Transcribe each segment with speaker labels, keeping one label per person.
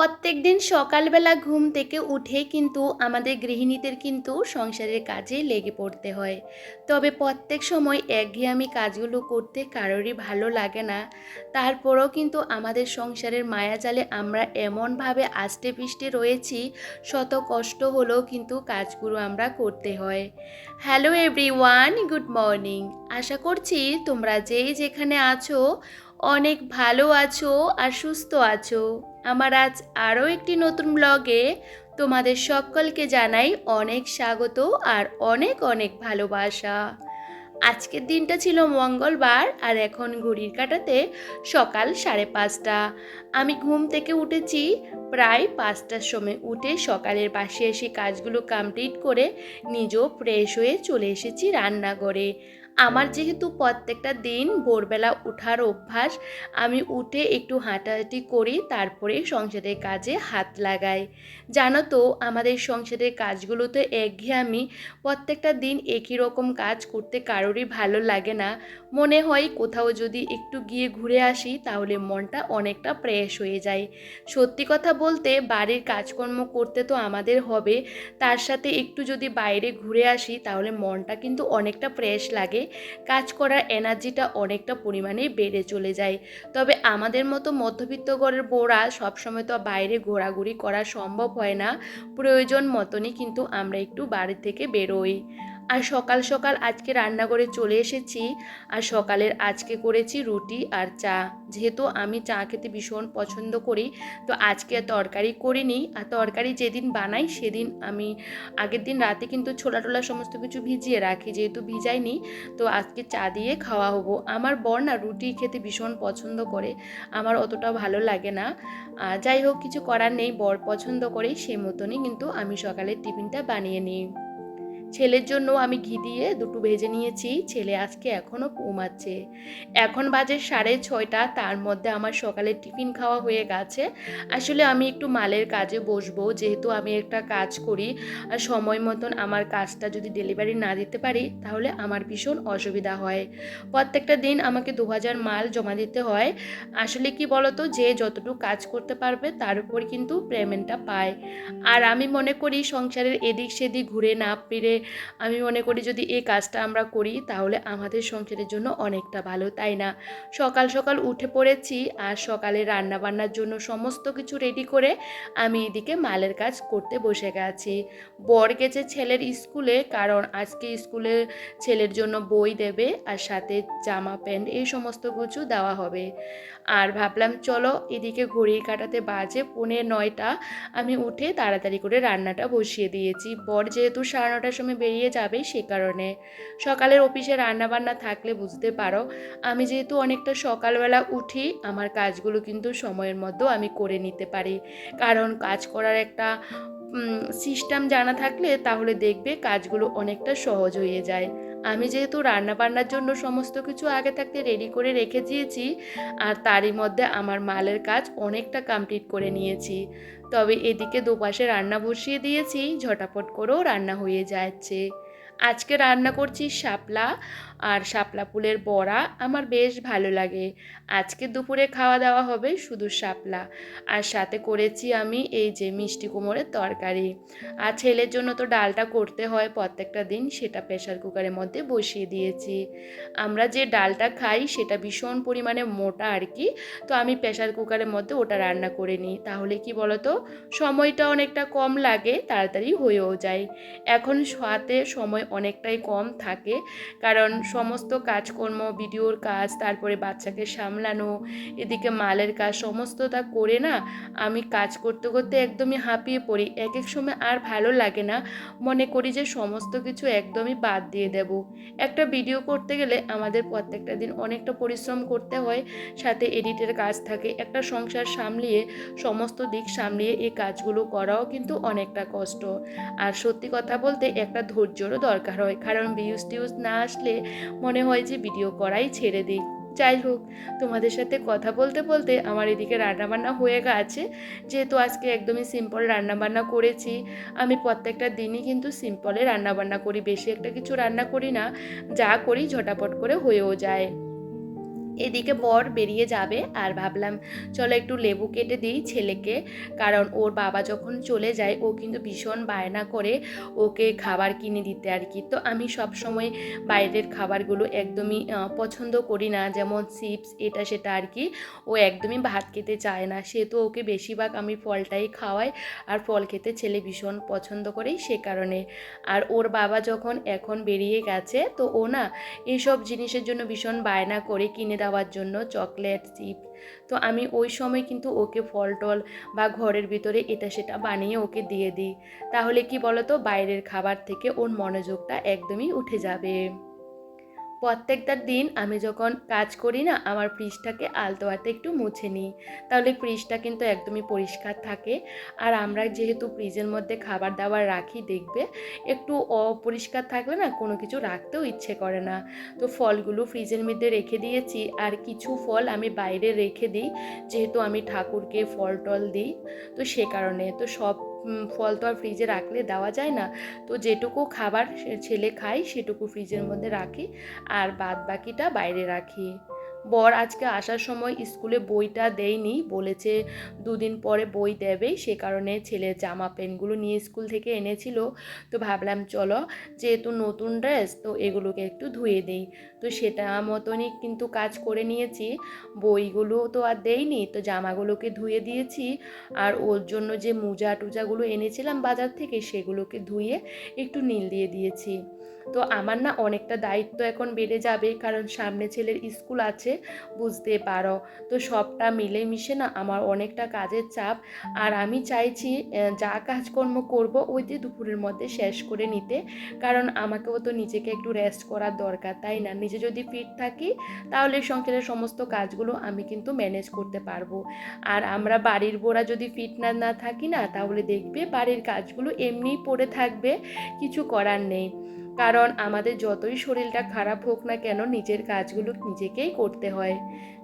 Speaker 1: প্রত্যেক দিন সকালবেলা ঘুম থেকে উঠে কিন্তু আমাদের গৃহিণীদের কিন্তু সংসারের কাজে লেগে পড়তে হয়। তবে প্রত্যেক সময় একঘেয়েমি কাজগুলো করতে কারোরই ভালো লাগে না। তারপরও কিন্তু আমাদের সংসারের মায়াজালে আমরা এমনভাবে আষ্টে পিষ্টে রয়েছি, শত কষ্ট হলেও কিন্তু কাজগুলো আমরা করতে হয়। হ্যালো এভরিওয়ান গুড মর্নিং আশা করছি তোমরা যেই যেখানে আছো, অনেক ভালো আছো আর সুস্থ আছো। আমার আজ আরও একটি নতুন ব্লগে তোমাদের সকলকে জানাই অনেক স্বাগত আর অনেক অনেক ভালোবাসা। আজকের দিনটা ছিল মঙ্গলবার আর এখন ঘড়ির কাটাতে সকাল সাড়ে পাঁচটা। আমি ঘুম থেকে উঠেছি প্রায় পাঁচটার সময় উঠে সকালের পাশে এসে কাজগুলো কমপ্লিট করে নিজেও ফ্রেশ হয়ে চলে এসেছি রান্নাঘরে। আমার যেহেতু প্রত্যেকটা দিন ভোরবেলা ওঠার অভ্যাস, আমি উঠে একটু হাঁটাহাঁটি করি, তারপরে সংসারের কাজে হাত লাগাই। জানো তো, আমাদের সংসারের কাজগুলোতে একঘেয়েমি প্রত্যেকটা দিন একই রকম কাজ করতে কারোরই ভালো লাগে না। মনে হয় কোথাও যদি একটু গিয়ে ঘুরে আসি, তাহলে মনটা অনেকটা ফ্রেশ হয়ে যায়। সত্যি কথা বলতে, বাড়ির কাজকর্ম করতে তো আমাদের হবে, তার সাথে একটু যদি বাইরে ঘুরে আসি, তাহলে মনটা কিন্তু অনেকটা ফ্রেশ লাগে। কাজ করার এনার্জিটা অনেকটা পরিমাণে বেড়ে চলে যায়। তবে আমাদের মতো মধ্যবিত্ত ঘরের বোরা সবসময় তো বাইরে ঘোরাঘুরি করা সম্ভব হয় না। প্রয়োজন মতনই কিন্তু আমরা একটু বাড়ি থেকে বেরোই। আর সকাল সকাল আজকে রান্নাঘরে চলে এসেছি। আর সকালের আজকে করেছি রুটি আর চা। যেহেতু আমি চা খেতে ভীষণ পছন্দ করি, তো আজকে তরকারি করিনি। আর তরকারি যেদিন বানাই সেদিন আমি আগের দিন রাতে কিন্তু ছোলা টোলা সমস্ত কিছু ভিজিয়ে রাখি, যেহেতু ভিজাইনি, তো আজকে চা দিয়ে খাওয়া হব। আমার বর না রুটি খেতে ভীষণ পছন্দ করে, আমার অতটা ভালো লাগে না। যাই হোক, কিছু করার নেই, বর পছন্দ করে সে মতনই কিন্তু আমি সকালের টিফিনটা বানিয়ে নিই। ছেলের জন্য আমি ঘি দিয়ে দুটো ভেজে নিয়েছি। ছেলে আজকে এখনও ঘুমাচ্ছে। এখন বাজে সাড়ে ছয়টা, তার মধ্যে আমার সকালে টিফিন খাওয়া হয়ে গেছে। আসলে আমি একটু মালের কাজে বসবো, যেহেতু আমি একটা কাজ করি। আর সময় মতন আমার কাজটা যদি ডেলিভারি না দিতে পারি, তাহলে আমার ভীষণ অসুবিধা হয়। প্রত্যেকটা দিন আমাকে দু হাজার মাল জমা দিতে হয়। আসলে কি বলতো, যে যতটুকু কাজ করতে পারবে, তার উপর কিন্তু পেমেন্টটা পায়। আর আমি মনে করি, সংসারের এদিক সেদিক ঘুরে না ফিরে আমি মনে করি যদি এই কাজটা আমরা করি, তাহলে আমাদের সংসারের জন্য অনেকটা ভালো, তাই না? সকাল সকাল উঠে পড়েছি আর সকালে রান্না বান্নার জন্য সমস্ত কিছু রেডি করে আমি এদিকে মালের কাজ করতে বসে গেছি। বর গেছে ছেলের স্কুলে, কারণ আজকে স্কুলে ছেলের জন্য বই দেবে আর সাথে জামা, প্যান্ট এই সমস্ত কিছু দেওয়া হবে। আর ভাবলাম, চলো এদিকে ঘড়ির কাটাতে বাজে পৌনে নয়টা, আমি উঠে তাড়াতাড়ি করে রান্নাটা বসিয়ে দিয়েছি। বর যেহেতু সাড়ে নটার সময় বেরিয়ে যাবে সে কারণে। সকালের অফিসে রান্না বান্না থাকলে বুঝতে পারো, আমি যেহেতু অনেকটা সকালবেলা উঠি, আমার কাজগুলো কিন্তু সময়ের মধ্যেও আমি করে নিতে পারি। কারণ কাজ করার একটা সিস্টেম জানা থাকলে তাহলে দেখবে কাজগুলো অনেকটা সহজ হয়ে যায়। আমি যেহেতু রান্না বান্নার জন্য সমস্ত কিছু আগে থাকতে রেডি করে রেখে দিয়েছি, আর তারই মধ্যে আমার মালের কাজ অনেকটা কমপ্লিট করে নিয়েছি। তবে এদিকে দুপাশে রান্না বসিয়ে দিয়েছি, ঝটাপট করেও রান্না হয়ে যাচ্ছে। আজকে রান্না করছি শাপলা আর শাপলা ফুলের বড়া আমার বেশ ভালো লাগে। আজকে দুপুরে খাওয়া দাওয়া হবে শুধু শাপলা। আর সাথে করেছি আমি এই যে মিষ্টি কুমড়ের তরকারি। আর ছেলের জন্য তো ডালটা করতে হয় প্রত্যেকটা দিন, সেটা প্রেশার কুকারের মধ্যে বসিয়ে দিয়েছি। আমরা যে ডালটা খাই সেটা ভীষণ পরিমাণে মোটা আর কি, তো আমি প্রেশার কুকারের মধ্যে ওটা রান্না করে নিই। তাহলে কি বলতো, সময়টা অনেকটা কম লাগে, তাড়াতাড়ি হয়েও যায়। এখন হাতে সময় অনেকটাই কম থাকে, কারণ সমস্ত কাজকর্ম, ভিডিওর কাজ, তারপরে বাচ্চাকে সামলানো, এদিকে মালের কাজ, সমস্তটা করে না আমি কাজ করতে করতে একদমই হাঁপিয়ে পড়ি। এক এক সময় আর ভালো লাগে না। মনে করি যে সমস্ত কিছু একদমই বাদ দিয়ে দেব। একটা ভিডিও করতে গেলে আমাদের প্রত্যেকটা দিন অনেকটা পরিশ্রম করতে হয়, সাথে এডিটের কাজ থাকে। একটা সংসার সামলিয়ে, সমস্ত দিক সামলিয়ে এই কাজগুলো করাও কিন্তু অনেকটা কষ্ট। আর সত্যি কথা বলতে একটা ধৈর্যরও দরকার হয়। কারণ ভিউজ টিউজ না আসলে মনে হয় যে ভিডিও করাই ছেড়ে দিই। যাই হোক, তোমাদের সাথে কথা বলতে বলতে আমার এদিকে রান্নাবান্না হয়ে গেছে। যেহেতু আজকে একদমই সিম্পল রান্নাবান্না করেছি, আমি প্রত্যেকটা দিনই কিন্তু সিম্পলে রান্নাবান্না করি, বেশি একটা কিছু রান্না করি না, যা করি ঝটাপট করে হয়েও যায়। এদিকে বর বেরিয়ে যাবে আর ভাবলাম, চলো একটু লেবু কেটে দিই ছেলেকে। কারণ ওর বাবা যখন চলে যায়, ও কিন্তু ভীষণ বায়না করে ওকে খাবার কিনে দিতে আর কি। তো আমি সব সময় বাইরের খাবারগুলো একদমই পছন্দ করি না। যেমন চিপস, এটা সেটা আর কি। ও একদমই ভাত খেতে চায় না। সে তো ওকে বেশিরভাগ আমি ফলটাই খাওয়াই আর ফল খেতে ছেলে ভীষণ পছন্দ করেই সে কারণে। আর ওর বাবা যখন এখন বেরিয়ে গেছে, তো ও না এইসব জিনিসের জন্য ভীষণ বায়না করে কিনে দেওয়ার জন্য চকলেট চিপ তো আমি ওই সময় কিন্তু ওকে ফল টল বা ঘরের ভিতরে এটা সেটা বানিয়ে ওকে দিয়ে দিই। তাহলে কি বলতো? বাইরের খাবার থেকে ওর মনোযোগটা একদমই উঠে যাবে। প্রত্যেকটা দিন আমি যখন কাজ করি না, আমার ফ্রিজটাকে আলতো হাতে একটু মুছে নিই। তাহলে ফ্রিজটা কিন্তু একদমই পরিষ্কার থাকে। আর আমরা যেহেতু ফ্রিজের মধ্যে খাবার দাবার রাখি, দেখবে একটু অপরিষ্কার থাকলে না কোনো কিছু রাখতেও ইচ্ছে করে না। তো ফলগুলো ফ্রিজের মধ্যে রেখে দিয়েছি। আর কিছু ফল আমি বাইরে রেখে দিই, যেহেতু আমি ঠাকুরকে ফল টল দিই, তো সে কারণে। তো সব ফল তো আর ফ্রিজে রাখলে দেওয়া যায় না। তো যেটুকু খাবার ছেলে খায়, সেটুকু ফ্রিজের মধ্যে রাখি। আর বাদ বাকিটা বাইরে রাখি। বর আজকে আসার সময় স্কুলে বইটা দেয়নি, বলেছে দুদিন পরে বই দেবে, সে কারণে ছেলের জামা প্যান্টগুলো নিয়ে স্কুল থেকে এনেছিল। তো ভাবলাম, চলো, যেহেতু নতুন ড্রেস, তো এগুলোকে একটু ধুয়ে দিই। তো সেটা মতনই কিন্তু কাজ করে নিয়েছি। বইগুলো তো আর দেয়নি তো জামাগুলোকে ধুয়ে দিয়েছি। আর ওর জন্য যে মোজা টুজাগুলো এনেছিলাম বাজার থেকে, সেগুলোকে ধুয়ে একটু নীল দিয়ে দিয়েছি। তো আমার না অনেকটা দায়িত্ব এখন বেড়ে যাবে, কারণ সামনে ছেলের স্কুল আছে। বুঝতে পারো। তো সবটা মিলে মিশে না আমার অনেকটা কাজের চাপ। আর আমি চাইছি যা কাজকর্ম করব ওই দিয়ে দুপুরের মধ্যে শেষ করে নিতে। কারণ আমাকেও তো নিজেকে একটু রেস্ট করার দরকার, তাই না? নিজে যদি ফিট থাকি, তাহলে সংসারের সমস্ত কাজগুলো আমি কিন্তু ম্যানেজ করতে পারব। আর আমরা বাড়ির বোরা যদি ফিট না না থাকি না, তাহলে দেখবে বাড়ির কাজগুলো এমনিই পড়ে থাকবে, কিছু করার নেই। কারণ আমাদের যতই শরীরটা খারাপ হোক না কেন, নিজের কাজগুলো নিজেকেই করতে হয়।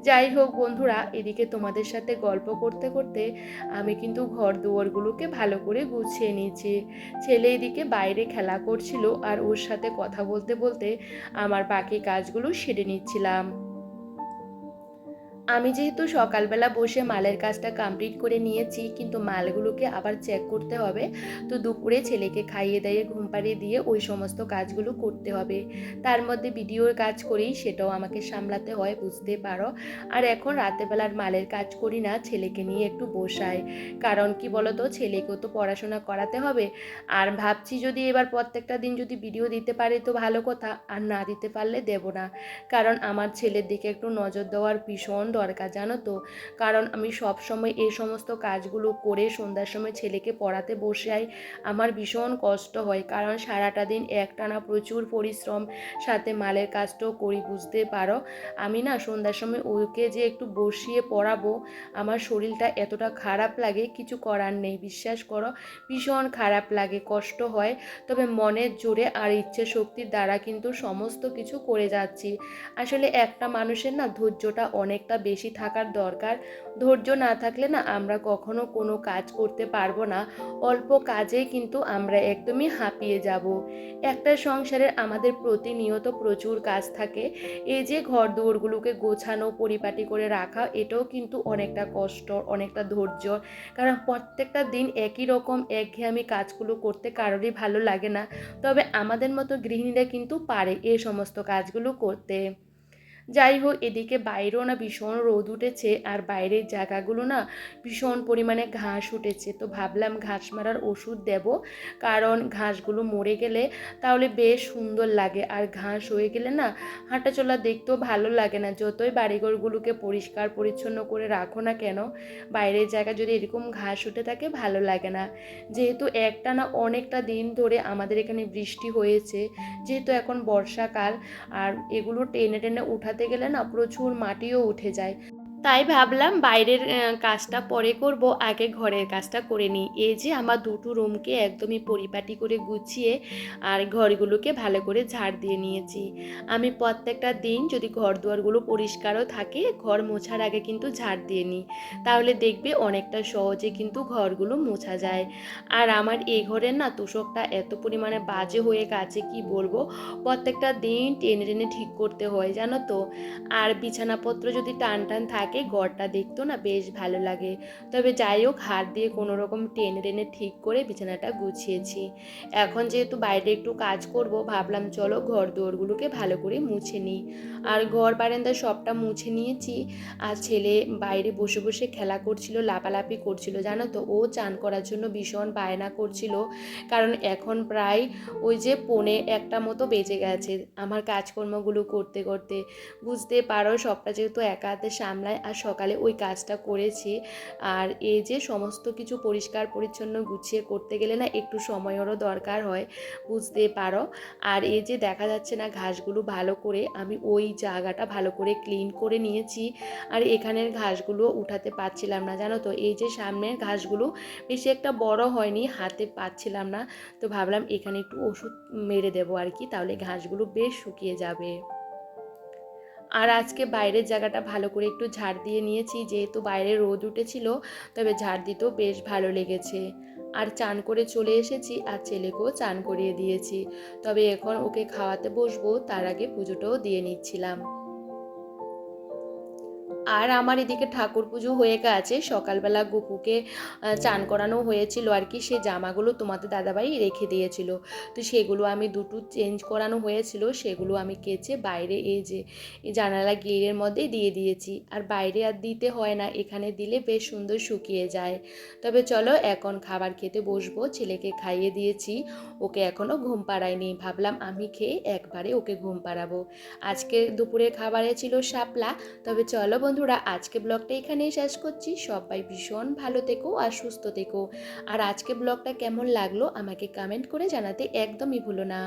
Speaker 1: যাই হোক বন্ধুরা, এদিকে তোমাদের সাথে গল্প করতে করতে আমি কিন্তু ঘর দুয়ারগুলোকে ভালো করে গুছিয়ে নিয়েছি। ছেলে এদিকে বাইরে খেলা করছিল আর ওর সাথে কথা বলতে বলতে আমার বাকি কাজগুলো সেরে নিচ্ছিলাম। আমি যেহেতু সকালবেলা বসে মালের কাজটা কমপ্লিট করে নিয়েছি, কিন্তু মালগুলোকে আবার চেক করতে হবে। তো দুপুরে ছেলেকে খাইয়ে দাইয়ে, ঘুম পাড়িয়ে দিয়ে ওই সমস্ত কাজগুলো করতে হবে। তার মধ্যে ভিডিওর কাজ করি, সেটাও আমাকে সামলাতে হয়, বুঝতে পারো। আর এখন রাতেবেলার মালের কাজ করি না, ছেলেকে নিয়ে একটু বসাই। কারণ কি বলতো, ছেলেকেও তো পড়াশোনা করাতে হবে। আর ভাবছি যদি এবার প্রত্যেকটা দিন যদি ভিডিও দিতে পারে তো ভালো কথা, আর না দিতে পারলে দেব না। কারণ আমার ছেলের দিকে একটু নজর দেওয়ার ভীষণ দরকার, জানো তো? কারণ আমি সব সময় এই সমস্ত কাজগুলো করে সন্ধ্যার সময় ছেলেকে পড়াতে বসাই আমার ভীষণ কষ্ট হয়। কারণ সারাটা দিন একটানা প্রচুর পরিশ্রম, সাথে মালের কাজটাও করি, বুঝতে পারো? আমি না সন্ধ্যার সময় ওকে যে একটু বসিয়ে পড়াবো, আমার শরীরটা এতটা খারাপ লাগে, কিছু করার নেই, বিশ্বাস করো? ভীষণ খারাপ লাগে, কষ্ট হয়। তবে মনের জোরে আর ইচ্ছে শক্তির দ্বারা কিন্তু সমস্ত কিছু করে যাচ্ছি। আসলে একটা মানুষের না ধৈর্যটা অনেকটা বেশি থাকার দরকার। ধৈর্য না থাকলে না আমরা কখনো কোনো কাজ করতে পারব না। অল্প কাজেই কিন্তু আমরা একদমই হাঁপিয়ে যাব। একটা সংসারের আমাদের প্রতিনিয়ত প্রচুর কাজ থাকে। এই যে ঘর দুয়ারগুলোকে গোছানো, পরিপাটি করে রাখা, এটাও কিন্তু অনেকটা কষ্ট, অনেকটা ধৈর্য। কারণ প্রত্যেকটা দিন একই রকম একঘেয়েমি কাজগুলো করতে কারোরই ভালো লাগে না। তবে আমাদের মতো গৃহিণীরা কিন্তু পারে এই সমস্ত কাজগুলো করতে। যাই হোক, এদিকে বাইরেও না ভীষণ রোদ উঠেছে আর বাইরের জায়গাগুলো না ভীষণ পরিমাণে ঘাস উঠেছে। তো ভাবলাম ঘাস মারার ওষুধ দেব, কারণ ঘাসগুলো মরে গেলে তাহলে বেশ সুন্দর লাগে। আর ঘাস হয়ে গেলে না হাঁটাচলা দেখতেও ভালো লাগে না। যতই বাড়িঘরগুলোকে পরিষ্কার পরিচ্ছন্ন করে রাখো না কেন, বাইরের জায়গা যদি এরকম ঘাস উঠে থাকে ভালো লাগে না। যেহেতু একটা না অনেকটা দিন ধরে আমাদের এখানে বৃষ্টি হয়েছে, যেহেতু এখন বর্ষাকাল, আর এগুলো টেনে টেনে উঠাতে গেলে না প্রচুর মাটিও উঠে যায়। তাই ভাবলাম বাইরের কাজটা পরে করব, আগে ঘরের কাজটা করে নিই। এই যে আমার দুটো রুমকে একদমই পরিপাটি করে গুছিয়ে আর ঘরগুলোকে ভালো করে ঝাড় দিয়ে নিয়েছি। আমি প্রত্যেকটা দিন যদি ঘর দুয়ারগুলো পরিষ্কারও থাকে, ঘর মোছার আগে কিন্তু ঝাড় দিয়ে নিই। তাহলে দেখবে অনেকটা সহজে কিন্তু ঘরগুলো মোছা যায়। আর আমার এই ঘরের না তোষকটা এত পরিমাণে বাজে হয়ে গেছে, কি বলব? প্রত্যেকটা দিন টেনে টেনে ঠিক করতে হয়, জানো তো? আর বিছানাপত্র যদি টান টান থাকে ঘরটা দেখতেও না বেশ ভালো লাগে। তবে যাই হোক হাত দিয়ে কোনো রকম টেনে টেনে ঠিক করে বিছানাটা গুছিয়েছি। এখন যেহেতু বাইরে একটু কাজ করব, ভাবলাম চলো ঘর দুয়ারগুলোকে ভালো করে মুছে নিই। আর ঘর বারান্দা সবটা মুছে নিয়েছি। আর ছেলে বাইরে বসে বসে খেলা করছিল, লাপালাপি করছিল, জানো তো? ও চান করার জন্য ভীষণ বায়না করছিল। কারণ এখন প্রায় ওই যে পৌনে একটা মতো বেজে গেছে আমার কাজকর্মগুলো করতে করতে। বুঝতে পারো, সবটা যেহেতু একা হাতে সামলায় আর সকালে ওই কাজটা করেছি। আর এই যে সমস্ত কিছু পরিষ্কার পরিচ্ছন্ন গুছিয়ে করতে গেলে না একটু সময়েরও দরকার হয়, বুঝতে পারো। আর এই যে দেখা যাচ্ছে না ঘাসগুলো ভালো করে আমি ওই জায়গাটা ভালো করে ক্লিন করে নিয়েছি। আর এখানের ঘাসগুলো উঠাতে পারছিলাম না, জানো তো? এই যে সামনের ঘাসগুলো বেশি একটা বড় হয়নি, হাতে পাচ্ছিলাম না। তো ভাবলাম এখানে একটু ওষুধ মেরে দেবো আর কি, তাহলে ঘাসগুলো বেশ শুকিয়ে যাবে। আর আজকে বাইরের জায়গাটা ভালো করে একটু ঝাড় দিয়ে নিয়েছি, যেহেতু বাইরে রোদ উঠেছিল, তবে ঝাড় দিতেও বেশ ভালো লেগেছে। আর চান করে চলে এসেছি আর ছেলেকেও চান করিয়ে দিয়েছি। তবে এখন ওকে খাওয়াতে বসবো, তার আগে পুজোটাও দিয়ে নিচ্ছিলাম। আর আমার এদিকে ঠাকুর পুজো হয়ে গেছে। সকালবেলা গোপুকে চান করানো হয়েছিল আর কি। সে জামাগুলো তোমাদের দাদাভাই রেখে দিয়েছিল। তো সেগুলো আমি দুটো চেঞ্জ করানো হয়েছিল। সেগুলো আমি কেচে বাইরে এই যে জানালা গিলের মধ্যে দিয়ে দিয়েছি। আর বাইরে আর দিতে হয় না। এখানে দিলে বেশ সুন্দর শুকিয়ে যায়। তবে চলো এখন খাবার খেতে বসবো। ছেলেকে খাইয়ে দিয়েছি। ওকে এখনও ঘুম পাড়াইনি ভাবলাম আমি খেয়ে একবারে ওকে ঘুম পাড়াবো। আজকে দুপুরের খাবারে ছিল শাপলা। তবে চলো বন্ধুরা, আজকে ব্লগটা এখানেই শেষ করছি। সবাই ভীষণ ভালো থেকো আর সুস্থ থেকো। আর আজকে ব্লগটা কেমন লাগল আমাকে কমেন্ট করে জানাতে একদমই ভুলো না।